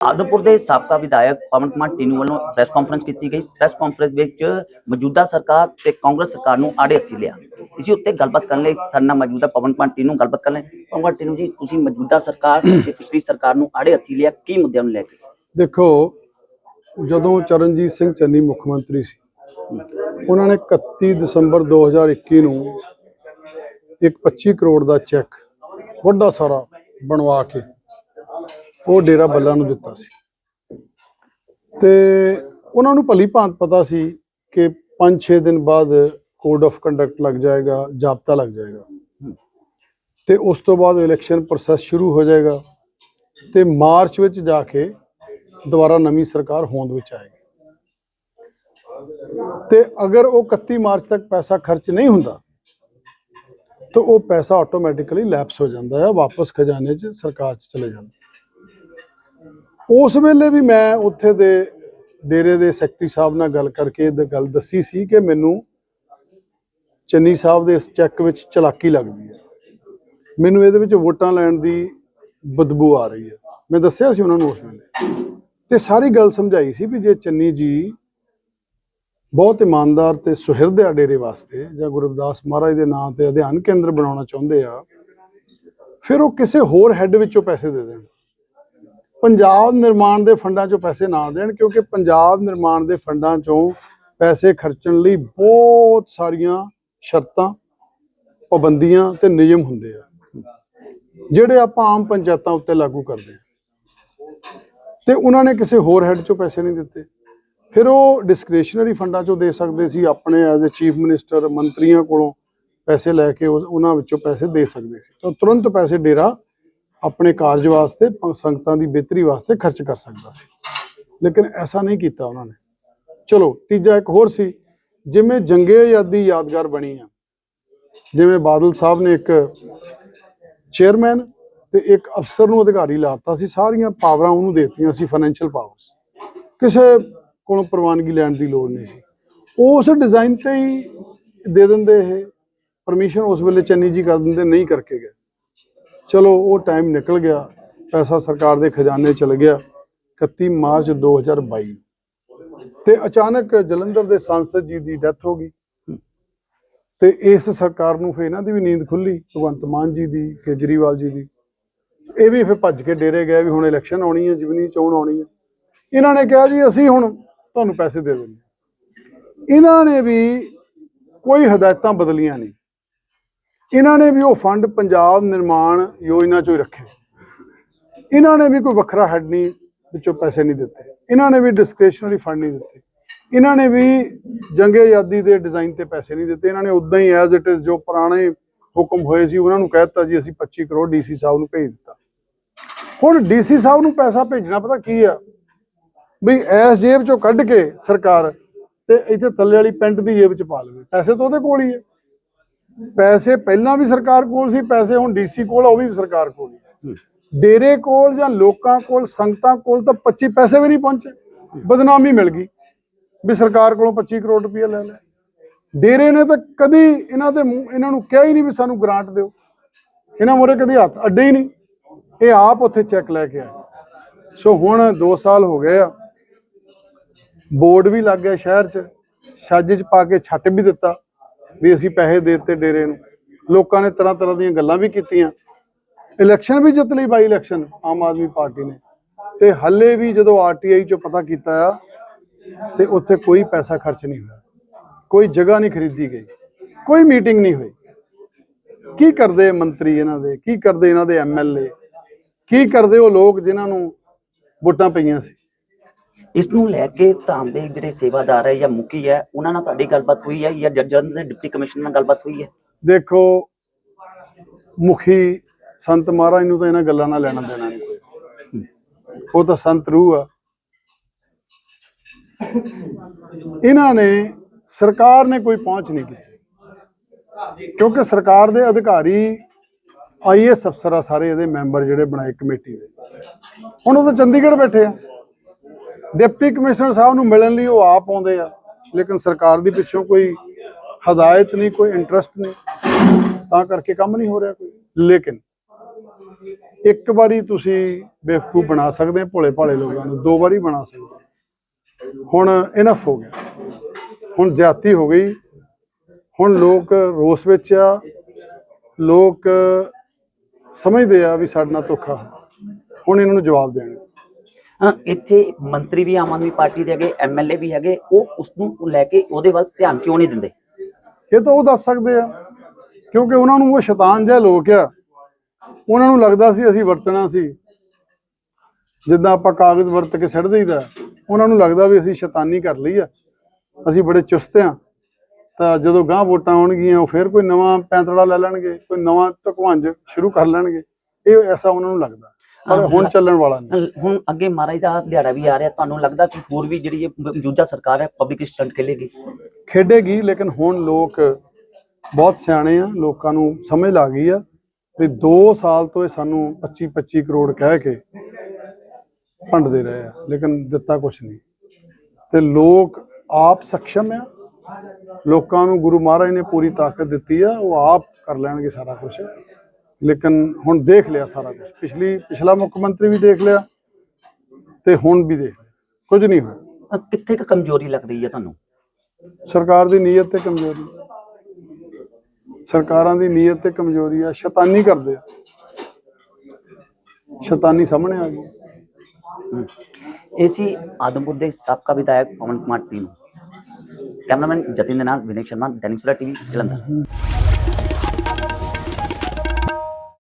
ਆਦਮਪੁਰ ਦੇ ਸਾਬਕਾ ਵਿਧਾਇਕ ਪਵਨ ਕੁਮਾਰ ਟੀਨੂ ਵੱਲੋਂ ਪ੍ਰੈਸ ਕਾਨਫਰੰਸ ਕੀਤੀ ਗਈ। ਪ੍ਰੈਸ ਕਾਨਫਰੰਸ ਵਿੱਚ ਮੌਜੂਦਾ ਸਰਕਾਰ ਤੇ ਕਾਂਗਰਸ ਸਰਕਾਰ ਨੂੰ ਆੜੇ ਹੱਥੀ ਲਿਆ। ਇਸੇ ਉੱਤੇ ਗੱਲਬਾਤ ਕਰਨ ਲਈ ਸਾਡੇ ਮੌਜੂਦਾ ਪਵਨ ਕੁਮਾਰ ਟੀਨੂ। ਗੱਲਬਾਤ ਕਰਨ ਲਈ ਪਵਨ ਕੁਮਾਰ ਟੀਨੂ ਜੀ, ਤੁਸੀਂ ਮੌਜੂਦਾ ਸਰਕਾਰ ਤੇ ਪਿਛਲੀ ਸਰਕਾਰ ਨੂੰ ਆੜੇ ਹੱਥੀ ਲਿਆ। ਕੀ ਮੁੱਦਿਆਂ ਨੂੰ ਲੈ ਕੇ? ਦੇਖੋ, ਜਦੋਂ ਚਰਨਜੀਤ ਸਿੰਘ ਚੰਨੀ ਮੁੱਖ ਮੰਤਰੀ ਸੀ, ਉਹਨਾਂ ਨੇ 31 ਦਸੰਬਰ 2021 ਨੂੰ ਇੱਕ 25 ਕਰੋੜ ਦਾ ਚੈੱਕ ਵੱਡਾ ਸਾਰਾ ਬਣਵਾ ਕੇ ਉਹ ਡੇਰਾ ਬੱਲਾ ਨੂੰ ਦਿੱਤਾ ਸੀ। ਤੇ ਉਹਨਾਂ ਨੂੰ ਭਲੀ ਭਾਂਤ ਪਤਾ ਸੀ ਕਿ 5-6 ਦਿਨ ਬਾਅਦ ਕੋਡ ਆਫ ਕੰਡਕਟ ਲੱਗ ਜਾਏਗਾ, ਜਾਬਤਾ ਲੱਗ ਜਾਏਗਾ। ਤੇ ਉਸ ਤੋਂ ਬਾਅਦ ਇਲੈਕਸ਼ਨ ਪ੍ਰੋਸੈਸ ਸ਼ੁਰੂ ਹੋ ਜਾਏਗਾ ਤੇ ਮਾਰਚ ਵਿੱਚ ਜਾ ਕੇ ਦੁਬਾਰਾ ਨਵੀਂ ਸਰਕਾਰ ਹੋਂਦ ਵਿੱਚ ਆਏਗੀ। ਤੇ ਅਗਰ ਉਹ 31 ਮਾਰਚ ਤੱਕ ਪੈਸਾ ਖਰਚ ਨਹੀਂ ਹੁੰਦਾ, ਤਾਂ ਉਹ ਪੈਸਾ ਆਟੋਮੈਟਿਕਲੀ ਲੈਪਸ ਹੋ ਜਾਂਦਾ ਹੈ, ਵਾਪਸ ਖਜ਼ਾਨੇ 'ਚ ਸਰਕਾਰ 'ਚ ਚਲੇ ਜਾਂਦਾ ਉਸ ਵੇਲੇ ਵੀ ਮੈਂ ਉੱਥੇ ਦੇ ਡੇਰੇ ਦੇ ਸੈਕਟਰੀ ਸਾਹਿਬ ਨਾਲ ਗੱਲ ਕਰਕੇ ਇਹ ਗੱਲ ਦੱਸੀ ਸੀ ਕਿ ਮੈਨੂੰ ਚੰਨੀ ਸਾਹਿਬ ਦੇ ਇਸ ਚੈੱਕ ਵਿੱਚ ਚਲਾਕੀ ਲੱਗਦੀ ਹੈ। ਮੈਨੂੰ ਇਹਦੇ ਵਿੱਚ ਵੋਟਾਂ ਲੈਣ ਦੀ ਬਦਬੂ ਆ ਰਹੀ ਹੈ। ਮੈਂ ਦੱਸਿਆ ਸੀ ਉਹਨਾਂ ਨੂੰ ਉਸ ਵੇਲੇ। ਤੇ ਸਾਰੀ ਗੱਲ ਸਮਝਾਈ ਸੀ ਵੀ ਜੇ ਚੰਨੀ ਜੀ ਬਹੁਤ ਇਮਾਨਦਾਰ ਤੇ ਸੁਹਿਰਦ ਆ ਡੇਰੇ ਵਾਸਤੇ ਜਾਂ ਗੁਰੂ ਰਵਿਦਾਸ ਮਹਾਰਾਜ ਦੇ ਨਾਂ ਤੇ ਅਧਿਐਨ ਕੇਂਦਰ ਬਣਾਉਣਾ ਚਾਹੁੰਦੇ ਆ, ਫਿਰ ਉਹ ਕਿਸੇ ਹੋਰ ਹੈੱਡ ਵਿੱਚੋਂ ਪੈਸੇ ਦੇ ਦੇਣ। ਪੰਜਾਬ ਨਿਰਮਾਣ ਦੇ ਫੰਡਾਂ ਚੋਂ ਪੈਸੇ ਨਾ ਦੇਣ, ਕਿਉਂਕਿ ਪੰਜਾਬ ਨਿਰਮਾਣ ਦੇ ਫੰਡਾਂ ਚੋਂ ਪੈਸੇ ਖਰਚਣ ਲਈ ਬਹੁਤ ਸਾਰੀਆਂ ਸ਼ਰਤਾਂ, ਪਾਬੰਦੀਆਂ ਤੇ ਨਿਯਮ ਹੁੰਦੇ ਆ, ਜਿਹੜੇ ਆਪਾਂ ਆਮ ਪੰਚਾਇਤਾਂ ਉੱਤੇ ਲਾਗੂ ਕਰਦੇ ਆ। ਤੇ ਉਹਨਾਂ ਨੇ ਕਿਸੇ ਹੋਰ ਹੈੱਡ ਚੋਂ ਪੈਸੇ ਨਹੀਂ ਦਿੱਤੇ। ਫਿਰ ਉਹ ਡਿਸਕ੍ਰਿਸ਼ਨਰੀ ਫੰਡਾਂ ਚੋਂ ਦੇ ਸਕਦੇ ਸੀ, ਆਪਣੇ ਐਜ਼ ਅ ਚੀਫ ਮਿਨਿਸਟਰ ਮੰਤਰੀਆਂ ਕੋਲੋਂ ਪੈਸੇ ਲੈ ਕੇ ਉਹਨਾਂ ਵਿੱਚੋਂ ਪੈਸੇ ਦੇ ਸਕਦੇ ਸੀ। ਤਾਂ ਤੁਰੰਤ ਪੈਸੇ ਡੇਰਾ ਆਪਣੇ ਕਾਰਜ ਵਾਸਤੇ ਸੰਗਤਾਂ ਦੀ ਬਿਹਤਰੀ ਵਾਸਤੇ ਖਰਚ ਕਰ ਸਕਦਾ ਸੀ। ਲੇਕਿਨ ਐਸਾ ਨਹੀਂ ਕੀਤਾ ਉਹਨਾਂ ਨੇ। ਚਲੋ, ਤੀਜਾ ਇੱਕ ਹੋਰ ਸੀ, ਜਿਵੇਂ ਜੰਗੇ ਆਜ਼ਾਦੀ ਯਾਦਗਾਰ ਬਣੀ ਆ। ਜਿਵੇਂ ਬਾਦਲ ਸਾਹਿਬ ਨੇ ਇੱਕ ਚੇਅਰਮੈਨ ਤੇ ਇੱਕ ਅਫਸਰ ਨੂੰ ਅਧਿਕਾਰੀ ਲਾਤਾ ਸੀ, ਸਾਰੀਆਂ ਪਾਵਰਾਂ ਉਹਨੂੰ ਦੇਤੀਆਂ ਸੀ ਫਾਈਨੈਂਸ਼ੀਅਲ ਪਾਵਰਸ ਕਿਸੇ ਕੋਲੋਂ ਪ੍ਰਵਾਨਗੀ ਲੈਣ ਦੀ ਲੋੜ ਨਹੀਂ ਸੀ। ਉਸ ਡਿਜ਼ਾਈਨ ਤੇ ਹੀ ਦੇ ਦਿੰਦੇ ਇਹ ਪਰਮਿਸ਼ਨ ਉਸ ਵੇਲੇ ਚੰਨੀ ਜੀ ਕਰ ਦਿੰਦੇ, ਨਹੀਂ ਕਰਕੇ ਗਏ। ਚਲੋ ਉਹ ਟਾਈਮ ਨਿਕਲ ਗਿਆ, ਪੈਸਾ ਸਰਕਾਰ ਦੇ ਖਜ਼ਾਨੇ ਚਲ ਗਿਆ 31 ਮਾਰਚ 2022 ਤੇ ਅਚਾਨਕ ਜਲੰਧਰ ਦੇ ਸੰਸਦ ਜੀ ਦੀ ਡੈਥ ਹੋ ਗਈ। ਤੇ ਇਸ ਸਰਕਾਰ ਨੂੰ ਫੇ ਇਹਨਾਂ ਦੀ ਵੀ ਨੀਂਦ ਖੁੱਲੀ ਭਗਵੰਤ ਮਾਨ ਜੀ ਦੀ, ਕੇਜਰੀਵਾਲ ਜੀ ਦੀ। ਇਹ ਵੀ ਫੇ ਭੱਜ ਕੇ ਡੇਰੇ ਗਏ ਵੀ ਹੁਣ ਇਲੈਕਸ਼ਨ ਆਉਣੀ ਹੈ, ਜਿਵਨੀ ਚੋਣ ਆਉਣੀ ਹੈ। ਇਹਨਾਂ ਨੇ ਕਿਹਾ ਜੀ, ਅਸੀਂ ਹੁਣ ਤੁਹਾਨੂੰ ਪੈਸੇ ਦੇ ਦਿੰਦੇ ਇਹਨਾਂ ਨੇ ਵੀ ਕੋਈ ਹਦਾਇਤਾਂ ਬਦਲੀਆਂ ਨਹੀਂ। ਇਹਨਾਂ ਨੇ ਵੀ ਉਹ ਫੰਡ ਪੰਜਾਬ ਨਿਰਮਾਣ ਯੋਜਨਾ ਚੋਂ ਹੀ ਰੱਖੇ। ਇਹਨਾਂ ਨੇ ਵੀ ਕੋਈ ਵੱਖਰਾ ਹੈਡ ਨਹੀਂ, ਵਿੱਚੋਂ ਪੈਸੇ ਨਹੀਂ ਦਿੱਤੇ। ਇਹਨਾਂ ਨੇ ਵੀ ਡਿਸਕ੍ਰਿਸ਼ਨਰੀ ਫੰਡ ਨਹੀਂ ਦਿੱਤੇ। ਇਹਨਾਂ ਨੇ ਵੀ ਜੰਗੇ ਆਜ਼ਾਦੀ ਦੇ ਡਿਜ਼ਾਈਨ ਤੇ ਪੈਸੇ ਨਹੀਂ ਦਿੱਤੇ। ਇਹਨਾਂ ਨੇ ਉਦਾਂ ਹੀ ਐਜ਼ ਇਟ ਇਜ਼ ਜੋ ਪੁਰਾਣੇ ਹੁਕਮ ਹੋਏ ਸੀ, ਉਹਨਾਂ ਨੂੰ ਕਹਿ ਦਿੱਤਾ ਜੀ, ਅਸੀਂ 25 ਕਰੋੜ ਡੀਸੀ ਸਾਹਿਬ ਨੂੰ ਭੇਜ ਦਿੱਤਾ। ਹੁਣ ਡੀਸੀ ਸਾਹਿਬ ਨੂੰ ਪੈਸਾ ਭੇਜਣਾ ਪਤਾ ਕੀ ਆ? ਵੀ ਐਸ ਜੇਬ ਚੋਂ ਕੱਢ ਕੇ ਸਰਕਾਰ ਤੇ ਇੱਥੇ ਥੱਲੇ ਵਾਲੀ ਪੈਂਟ ਦੀ ਜੇਬ ਚ ਪਾ ਲਵੇ। ਪੈਸੇ ਤਾਂ ਉਹਦੇ ਕੋਲ ਹੀ ਹੈ ਪੈਸੇ ਪਹਿਲਾਂ ਵੀ ਸਰਕਾਰ ਕੋਲ ਸੀ ਪੈਸੇ ਹੁਣ ਡੀਸੀ ਕੋਲ ਉਹ ਵੀ ਸਰਕਾਰ ਕੋਲ ਹੀ ਡੇਰੇ ਕੋਲ ਜਾਂ ਲੋਕਾਂ ਕੋਲ ਸੰਗਤਾਂ ਕੋਲ ਤਾਂ 25 ਪੈਸੇ ਵੀ ਨਹੀਂ ਪਹੁੰਚੇ। ਬਦਨਾਮੀ ਮਿਲ ਗਈ ਵੀ ਸਰਕਾਰ ਕੋਲੋਂ 25 ਕਰੋੜ ਰੁਪਏ ਲੈ ਲਿਆ। ਡੇਰੇ ਨੇ ਤਾਂ ਕਦੀ ਇਹਨਾਂ ਦੇ ਇਹਨਾਂ ਨੂੰ ਕਿਹਾ ਹੀ ਨਹੀਂ ਵੀ ਸਾਨੂੰ ਗ੍ਰਾਂਟ ਦਿਓ। ਇਹਨਾਂ ਮੋਰੇ ਕਦੀ ਹੱਥ ਅੱਡੇ ਹੀ ਨਹੀਂ। ਇਹ ਆਪ ਉੱਥੇ ਚੈੱਕ ਲੈ ਕੇ ਆਏ। ਸੋ ਹੁਣ 2 ਸਾਲ ਹੋ ਗਏ ਆ। ਬੋਰਡ ਵੀ ਲੱਗ ਗਿਆ ਸ਼ਹਿਰ 'ਚ। ਛੱਜ 'ਚ ਪਾ ਕੇ ਛੱਟ ਵੀ ਦਿੱਤਾ। ਵੀ ਅਸੀਂ ਪੈਸੇ ਦੇ ਦਿੱਤੇ ਡੇਰੇ ਨੂੰ। ਲੋਕਾਂ ਨੇ ਤਰ੍ਹਾਂ ਤਰ੍ਹਾਂ ਦੀਆਂ ਗੱਲਾਂ ਵੀ ਕੀਤੀਆਂ। ਇਲੈਕਸ਼ਨ ਵੀ ਜਿੱਤ ਲਈ ਬਾਈ ਇਲੈਕਸ਼ਨ, ਆਮ ਆਦਮੀ ਪਾਰਟੀ ਨੇ। ਤੇ ਹੱਲੇ ਵੀ ਜਦੋਂ ਆਰਟੀਆਈ 'ਚੋਂ ਪਤਾ ਕੀਤਾ ਆ, ਤੇ ਉੱਥੇ ਕੋਈ ਪੈਸਾ ਖਰਚ ਨਹੀਂ ਹੋਇਆ। ਕੋਈ ਜਗ੍ਹਾ ਨਹੀਂ ਖਰੀਦੀ ਗਈ। ਕੋਈ ਮੀਟਿੰਗ ਨਹੀਂ ਹੋਈ। ਕੀ ਕਰਦੇ ਮੰਤਰੀ ਇਹਨਾਂ ਦੇ? ਕੀ ਕਰਦੇ ਇਹਨਾਂ ਦੇ ਐਮਐਲਏ ਕੀ ਕਰਦੇ ਉਹ ਲੋਕ ਜਿਨ੍ਹਾਂ ਨੂੰ ਵੋਟਾਂ ਪਈਆਂ ਸੀ? ਇਸ ਨੂੰ ਲੈ ਕੇ ਧਾਮ ਦੇ ਜਿਹੜੇ ਸੇਵਾਦਾਰ ਹੈ ਜਾਂ ਮੁਖੀ ਹੈ, ਉਹਨਾਂ ਨਾਲ ਤੁਹਾਡੀ ਗੱਲਬਾਤ ਹੋਈ ਹੈ ਜਾਂ ਜੱਜਾਂ ਦੇ ਡਿਪਟੀ ਕਮਿਸ਼ਨਰ ਨਾਲ ਗੱਲਬਾਤ ਹੋਈ ਹੈ? ਦੇਖੋ, ਮੁਖੀ ਸੰਤ ਮਹਾਰਾਜ ਨੂੰ ਤਾਂ ਇਹਨਾਂ ਗੱਲਾਂ ਨਾਲ ਲੈਣਾ ਦੇਣਾ ਨਹੀਂ ਉਹ ਤਾਂ ਸੰਤ ਰੂਹ ਆ। ਇਹਨਾਂ ਨੇ, ਸਰਕਾਰ ਨੇ ਕੋਈ ਪਹੁੰਚ ਨਹੀਂ ਕੀਤੀ। ਕਿਉਂਕਿ ਸਰਕਾਰ ਦੇ ਅਧਿਕਾਰੀ ਆਈਐਸ ਅਫਸਰ ਆ ਸਾਰੇ ਇਹਦੇ ਮੈਂਬਰ ਜਿਹੜੇ ਬਣਾਏ ਕਮੇਟੀ ਦੇ। ਹੁਣ ਉਹ ਤਾਂ ਚੰਡੀਗੜ੍ਹ ਬੈਠੇ ਆ। ਡਿਪਟੀ ਕਮਿਸ਼ਨਰ ਸਾਹਿਬ ਨੂੰ ਮਿਲਣ ਲਈ ਉਹ ਆਪ ਆਉਂਦੇ ਆ, ਲੇਕਿਨ ਸਰਕਾਰ ਦੀ ਪਿੱਛੋਂ ਕੋਈ ਹਦਾਇਤ ਨਹੀਂ, ਕੋਈ ਇੰਟਰਸਟ ਨਹੀਂ, ਤਾਂ ਕਰਕੇ ਕੰਮ ਨਹੀਂ ਹੋ ਰਿਹਾ ਕੋਈ। ਲੇਕਿਨ ਇੱਕ ਵਾਰੀ ਤੁਸੀਂ ਬੇਵਕੂਫ ਬਣਾ ਸਕਦੇ ਭੋਲੇ ਭਾਲੇ ਲੋਕਾਂ ਨੂੰ, ਦੋ ਵਾਰੀ ਬਣਾ ਸਕਦੇ ਹੁਣ ਇਨਫ ਹੋ ਗਿਆ। ਹੁਣ ਜਾਤੀ ਹੋ ਗਈ। ਹੁਣ ਲੋਕ ਰੋਸ ਵਿੱਚ ਆ, ਲੋਕ ਸਮਝਦੇ ਆ ਵੀ ਸਾਡੇ ਨਾਲ ਧੋਖਾ ਹੋਇਆ। ਹੁਣ ਇਹਨਾਂ ਨੂੰ ਜਵਾਬ ਦੇਣਗੇ ਇੱਥੇ ਮੰਤਰੀ ਵੀ ਆਮ ਆਦਮੀ ਪਾਰਟੀ ਦੇ ਹੈਗੇ ਐਮਐਲਏ ਵੀ ਹੈਗੇ, ਉਹ ਉਸ ਨੂੰ ਲੈ ਕੇ ਉਹਦੇ ਵੱਲ ਧਿਆਨ ਕਿਉਂ ਨਹੀਂ ਦਿੰਦੇ? ਇਹ ਤਾਂ ਉਹ ਦੱਸ ਸਕਦੇ ਆ, ਕਿਉਂਕਿ ਉਹਨਾਂ ਨੂੰ ਉਹ ਸ਼ੈਤਾਨ ਜਿਹਾ ਲੋਕ ਆ। ਉਹਨਾਂ ਨੂੰ ਲੱਗਦਾ ਸੀ ਅਸੀਂ ਵਰਤਣਾ ਸੀ। ਜਿੱਦਾਂ ਆਪਾਂ ਕਾਗਜ਼ ਵਰਤ ਕੇ ਸਿੱਟ ਦਈਦਾ, ਉਹਨਾਂ ਨੂੰ ਲੱਗਦਾ ਵੀ ਅਸੀਂ ਸ਼ੈਤਾਨੀ ਕਰ ਲਈ ਆ। ਅਸੀਂ ਬੜੇ ਚੁਸਤ ਆ। ਤਾਂ ਜਦੋਂ ਗਾਂ ਵੋਟਾਂ ਆਉਣਗੀਆਂ, ਉਹ ਫਿਰ ਕੋਈ ਨਵਾਂ ਪੈਂਤੜਾ ਲੈ ਲੈਣਗੇ, ਕੋਈ ਨਵਾਂ ਢਕਵੰਜ ਸ਼ੁਰੂ ਕਰ ਲੈਣਗੇ। ਇਹ ਐਸਾ ਉਹਨਾਂ ਨੂੰ ਲੱਗਦਾ। ਪਰ ਹੁਣ ਚੱਲਣ ਵਾਲਾ ਨਹੀਂ। ਹੁਣ ਅੱਗੇ ਮਹਾਰਾਜ ਦਾ ਦਿਹਾੜਾ ਵੀ ਆ ਰਿਹਾ। ਤੁਹਾਨੂੰ ਲੱਗਦਾ ਕਿ ਹੋਰ ਵੀ ਜਿਹੜੀ ਇਹ ਮੌਜੂਦਾ ਸਰਕਾਰ ਹੈ ਪਬਲਿਕ ਸਟੰਟ ਖੇਲੇਗੀ? ਖੇਡੇਗੀ ਲੇਕਿਨ ਹੁਣ ਲੋਕ ਬਹੁਤ ਸਿਆਣੇ ਆ। ਲੋਕਾਂ ਨੂੰ ਸਮਝ ਲੱਗ ਗਈ ਆ ਵੀ 2 ਸਾਲ ਤੋਂ ਇਹ ਸਾਨੂੰ 25 25 ਕਰੋੜ ਕਹਿ ਕੇ ਭੰਡਦੇ ਰਹੇ ਆ। ਲੇਕਿਨ ਦਿੱਤਾ ਕੁਛ ਨਹੀਂ। ਤੇ ਲੋਕ ਆਪ ਸક્ષਮ ਆ। ਲੋਕਾਂ ਨੂੰ ਗੁਰੂ ਮਹਾਰਾਜ ਨੇ ਪੂਰੀ ਤਾਕਤ ਦਿੱਤੀ ਆ। ਉਹ ਆਪ ਕਰ ਲੈਣਗੇ ਸਾਰਾ ਕੁਝ ਲੇਕਿਨ ਹੁਣ ਦੇਖ ਲਿਆ ਸਾਰਾ ਕੁਝ ਪਿਛਲੀ ਪਿਛਲਾ ਮੁੱਖ ਮੰਤਰੀ ਵੀ ਦੇਖ ਲਿਆ ਤੇ ਹੁਣ ਵੀ ਦੇਖ ਲਿਆ। ਕੁਝ ਨਹੀਂ ਹੋਇਆ। ਅਹ ਕਿੱਥੇ ਕੁ ਕਮਜ਼ੋਰੀ ਲੱਗ ਰਹੀ ਹੈ ਤੁਹਾਨੂੰ? ਸਰਕਾਰ ਦੀ ਨੀਅਤ ਤੇ ਕਮਜ਼ੋਰੀ। ਸਰਕਾਰਾਂ ਦੀ ਨੀਅਤ ਤੇ ਕਮਜ਼ੋਰੀ ਆ ਸ਼ੈਤਾਨੀ ਕਰਦੇ ਆ। ਸ਼ੈਤਾਨੀ ਸਾਹਮਣੇ ਆ ਗਈ। ਹਮ। ਇਹ ਸੀ ਆਦਮਪੁਰ ਦੇ ਸਾਬਕਾ ਵਿਧਾਇਕ ਪਵਨ ਕੁਮਾਰ ਟੀਨੂ ਕੈਮਰਾਮੈਨ ਜਤਿਨ ਦੇ ਨਾਲ ਵਿਨੇਕ ਸ਼ਰਮਾ ਦੈਨਿਕ ਸਵੇਰਾ ਟੀਵੀ ਜਲੰਧਰ।